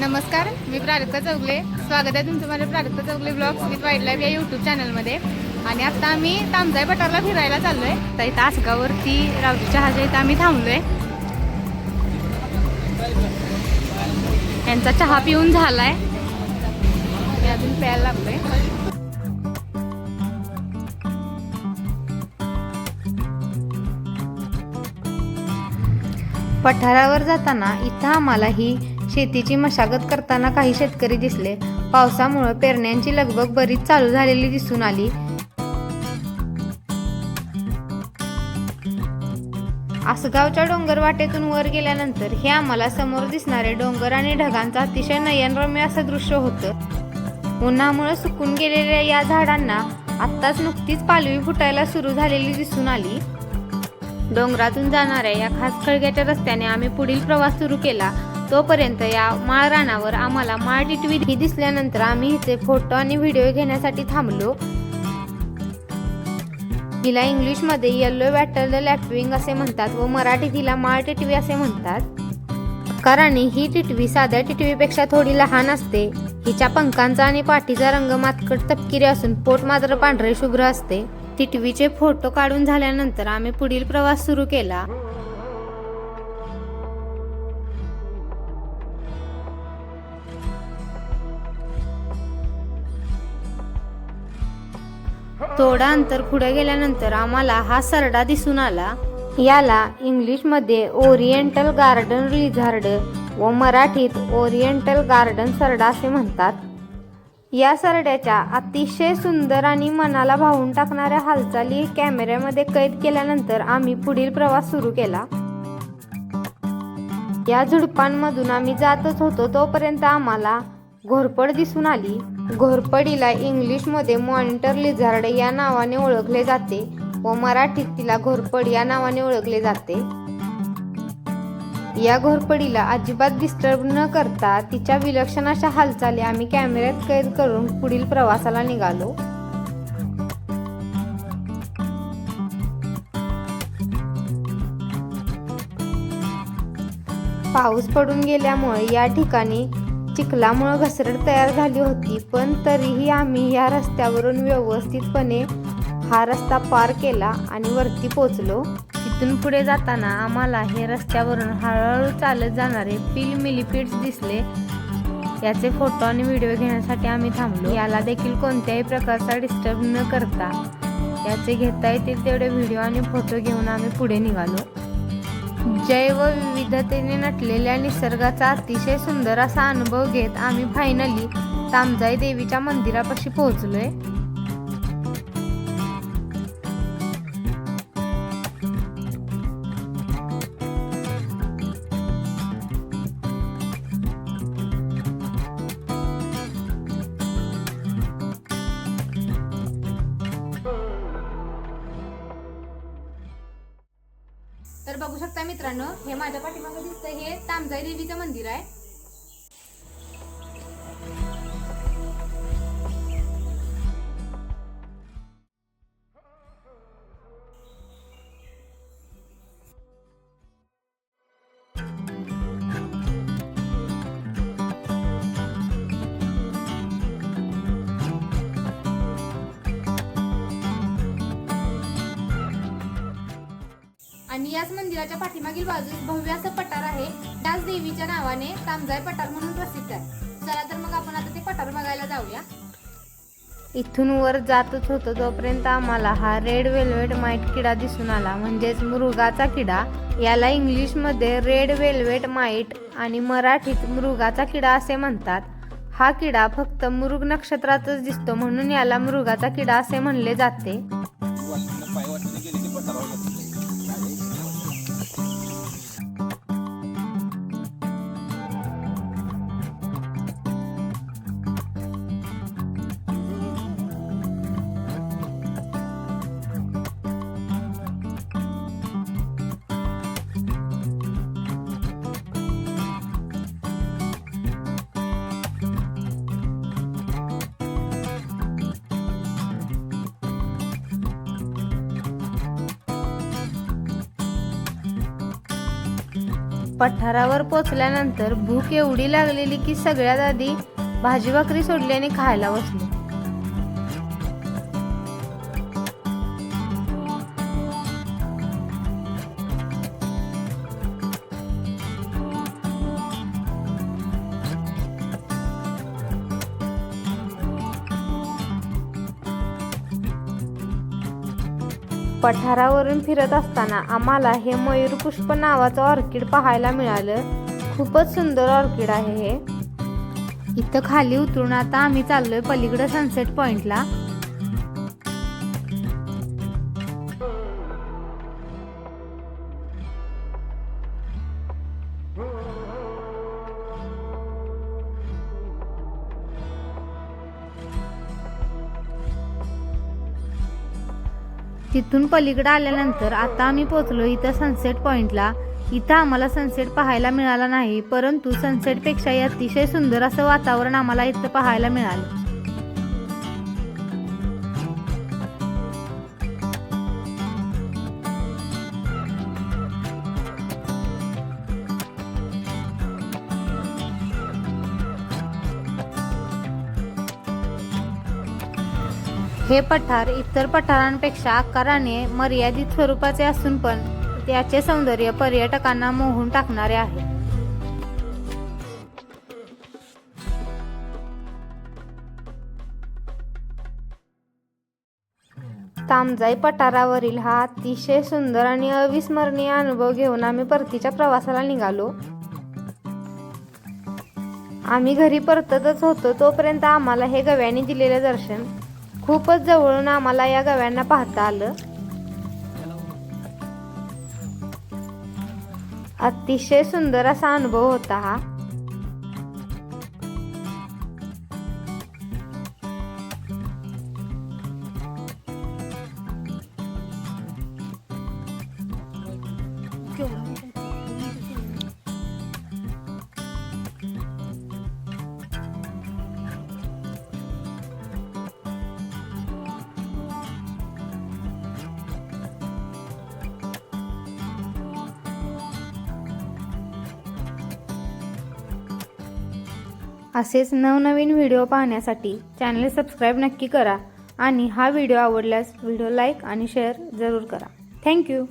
नमस्कार मी प्रारक्ता चौगले. स्वागत आहे तुमचं माझ्या Prarakta Chougale blogs with wildlife या यूट्यूब चॅनलमध्ये आणि आता आम्ही तामजाई पठारला फिरायला चाललो आहे तर इथं आसगावरती रावजी चहाच्या इथं आम्ही थांबलो आहे यांचा चहा पिऊन झाला आहे अजून प्यायला लागलोय. पठारावर जाताना इथं आम्हाला ही शेतीची मशागत करताना काही शेतकरी दिसले. पावसामुळे पेरण्यांची लगबग बरीच चालू झालेली दिसून आली. आसगावच्या डोंगर वाटेतून वर गेल्यानंतर हे आम्हाला समोर दिसणारे डोंगर आणि ढगांचं अतिशय नयनरम्य असं दृश्य होतं. उन्हामुळे सुकून गेलेल्या या झाडांना आत्ताच नुकतीच पालवी फुटायला सुरू झालेली दिसून आली. डोंगरातून जाणाऱ्या या खास खळग्याच्या रस्त्याने आम्ही पुढील प्रवास सुरू केला. तोपर्यंत या माळरानावर आम्हाला माळ टिटवी ही दिसल्यानंतर आम्ही हिचे फोटो आणि व्हिडिओ घेण्यासाठी थांबलो. हिला इंग्लिशमध्ये येल्लो द लॅटविंग असे म्हणतात व मराठीत हिला माळ टिटवी असे म्हणतात. कारण ही टिटवी साध्या टिटवीपेक्षा थोडी लहान असते. हिच्या पंखांचा आणि पाठीचा रंग मातकट तपकिरी असून पोट मात्र पांढरे शुभ्र असते. टिटवीचे फोटो काढून झाल्यानंतर आम्ही पुढील प्रवास सुरू केला. थोडा अंतर पुढे गेल्यानंतर आम्हाला हा सरडा दिसून आला. याला इंग्लिशमध्ये ओरिएंटल गार्डन रिझार्ड व मराठीत ओरिएंटल गार्डन सरडा असे म्हणतात. या सरड्याच्या अतिशय सुंदर आणि मनाला भावून टाकणाऱ्या हालचाली कॅमेऱ्यामध्ये कैद केल्यानंतर आम्ही पुढील प्रवास सुरू केला. या झुडपांमधून आम्ही जातच होतो तोपर्यंत आम्हाला घोरपड दिसून आली. घोरपडीला इंग्लिशमध्ये मॉनिटर लिझार्ड या नावाने ओळखले जाते व मराठीत तिला घोरपड या नावाने ओळखले जाते. या घोरपडीला अजिबात डिस्टर्ब न करता तिच्या विलक्षण अशा हालचाली आम्ही कॅमेऱ्यात कैद करून पुढील प्रवासाला निघालो. पाऊस पडून गेल्यामुळे या ठिकाणी चिखलामुळं घसरट तयार झाली होती पण तरीही आम्ही या रस्त्यावरून व्यवस्थितपणे हा रस्ता पार केला आणि वरती पोचलो तिथून पुढे जाताना आम्हाला हे रस्त्यावरून हळूहळू चालत जाणारे पिल मिलिपिड्स दिसले. याचे फोटो आणि व्हिडिओ घेण्यासाठी आम्ही थांबलो. याला देखील कोणत्याही प्रकारचा डिस्टर्ब न करता याचे घेता येतील तेवढे व्हिडिओ आणि फोटो घेऊन आम्ही पुढे निघालो. जैवविविधतेने नटलेल्या निसर्गाचा अतिशय सुंदर असा अनुभव घेत आम्ही फायनली तामजाई देवीच्या मंदिरापाशी पोहोचलोय. तर बघू शकता मित्रांनो हे माझ्या पाठीमागे दिसतं हे तामजाई देवीचं मंदिर आहे. आणि याच मंदिराच्या पाठीमागील बाजूस भव्य असं पठार आहे. त्याच देवीच्या नावाने तामजाय पठार म्हणून प्रसिद्ध आहे. चला तर मग आपण आता ते पठार बघायला जाऊया. इथून वर जातच होतो तोपर्यंत आम्हाला हा रेड वेल्वेट माईट किडा दिसून आला. म्हणजेच मृगाचा किडा. याला इंग्लिशमध्ये रेड वेल्वेट माईट आणि मराठीत मृगाचा किडा असे म्हणतात. हा किडा फक्त मृग नक्षत्रातच दिसतो म्हणून याला मृगाचा किडा असे म्हणले जाते. पठारावर पोचल्यानंतर भूक एवढी लागलेली की सगळ्यात आधी भाजी भाकरी सोडल्याने खायला बसलो. पठारावरून फिरत असताना आम्हाला हे मयूरपुष्प नावाचं ऑर्किड पाहायला मिळालं. खूपच सुंदर ऑर्किड आहे हे. इथं खाली उतरून आता आम्ही चाललोय पलीकडं सनसेट पॉइंटला तिथून पलीकडे आल्यानंतर आता आम्ही पोचलो इथं सनसेट पॉइंटला इथं आम्हाला सनसेट पाहायला मिळाला नाही परंतु सनसेटपेक्षाही अतिशय सुंदर असं वातावरण आम्हाला इथं पाहायला मिळालं. हे पठार इतर पठारांपेक्षा आकाराने मर्यादित स्वरूपाचे असून पण त्याचे सौंदर्य पर्यटकांना मोहून टाकणारे आहे. तामजाई पठारावरील हा अतिशय सुंदर आणि अविस्मरणीय अनुभव घेऊन आम्ही परतीच्या प्रवासाला निघालो. आम्ही घरी परततच होतो तोपर्यंत आम्हाला हे गव्याने दिलेले दर्शन. खूपच जवळून आम्हाला या गव्यांना पाहता आलं. अतिशय सुंदर असा अनुभव होता हा. असेच नवनवीन व्हिडिओ पाहण्यासाठी चॅनल सबस्क्राईब नक्की करा आणि हा व्हिडिओ आवडल्यास व्हिडिओ लाईक आणि शेअर जरूर करा. थँक्यू.